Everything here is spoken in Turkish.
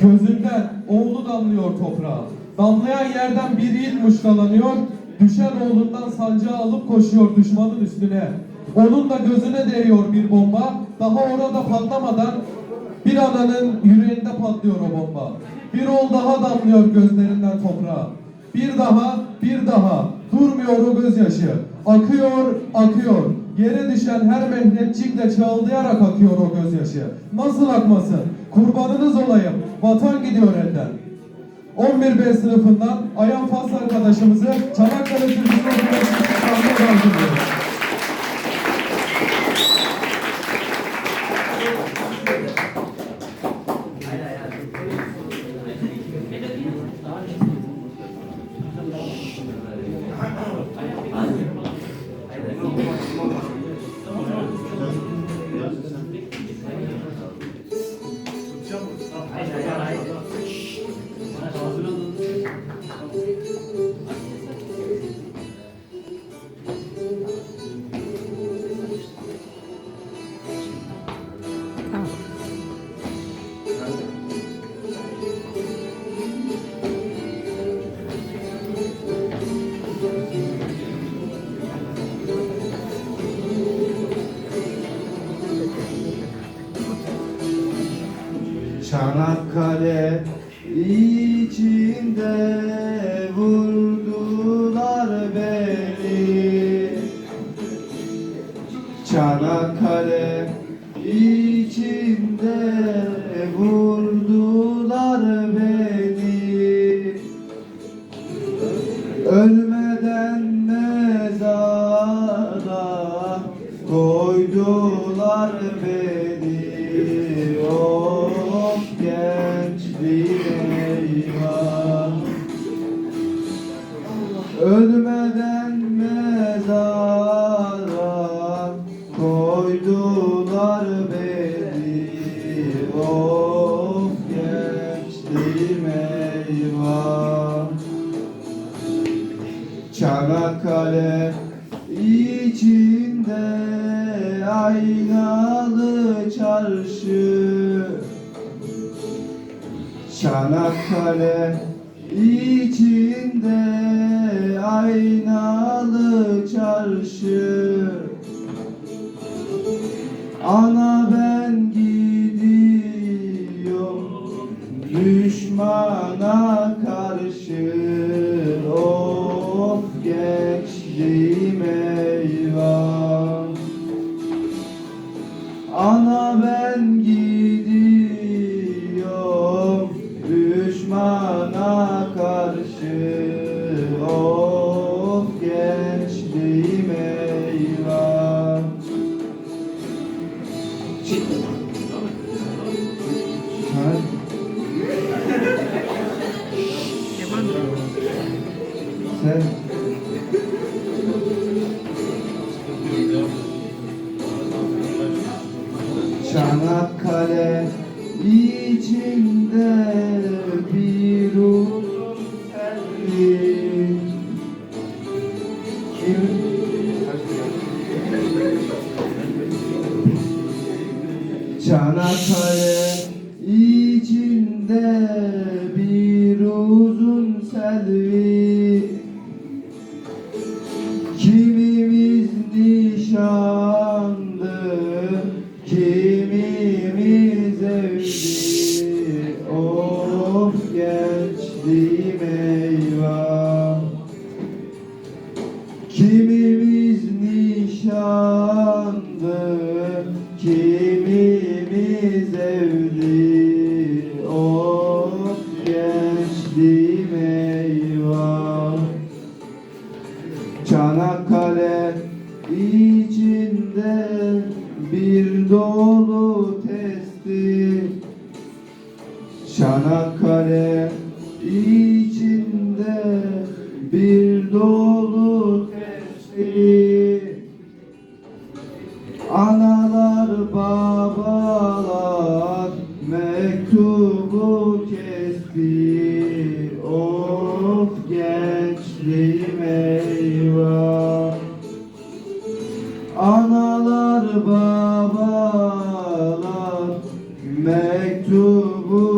Gözünden oğlu damlıyor toprağa. Damlayan yerden bir yiğit muşkalanıyor. Düşen oğlundan sancağı alıp koşuyor düşmanın üstüne. Onun da gözüne değiyor bir bomba. Daha orada patlamadan bir ananın yüreğinde patlıyor o bomba. Bir oğul daha damlıyor gözlerinden toprağa. Bir daha, bir daha. Durmuyor o gözyaşı. Akıyor, akıyor. Yere düşen her mehmetçikle çağıldayarak akıyor o gözyaşı. Nasıl akmasın? Kurbanınız olayım. Vatan gidiyor elden. 11B sınıfından Ayan Fas arkadaşımızı Çanakkale Türküsü Okulu'nun sahneye Çanakkale içinde vurdular beni. Çanakkale içinde vurdular beni. Ölmeden mezara koydular beni. Of Ölmeden mezara koydular beni. Of gençliğim eyvah. Çanakkale içinde aynalı çarşı. Çanakkale içinde düşmana karşı Of gençliğim eyvah. Ana ben gidiyorum düşmana karşı Of Çanakkale içinde bir uzun selvi. Kimimiz nişandı, kimimiz evli. Of gençliğim eyvah. Kimimiz nişandı, kimimiz evli Of gençliğim Çanakkale içinde bir dolu testi. Çanakkale içinde bir dolu testi. Analar babalar gençliğim eyvah. Analar babalar mektubu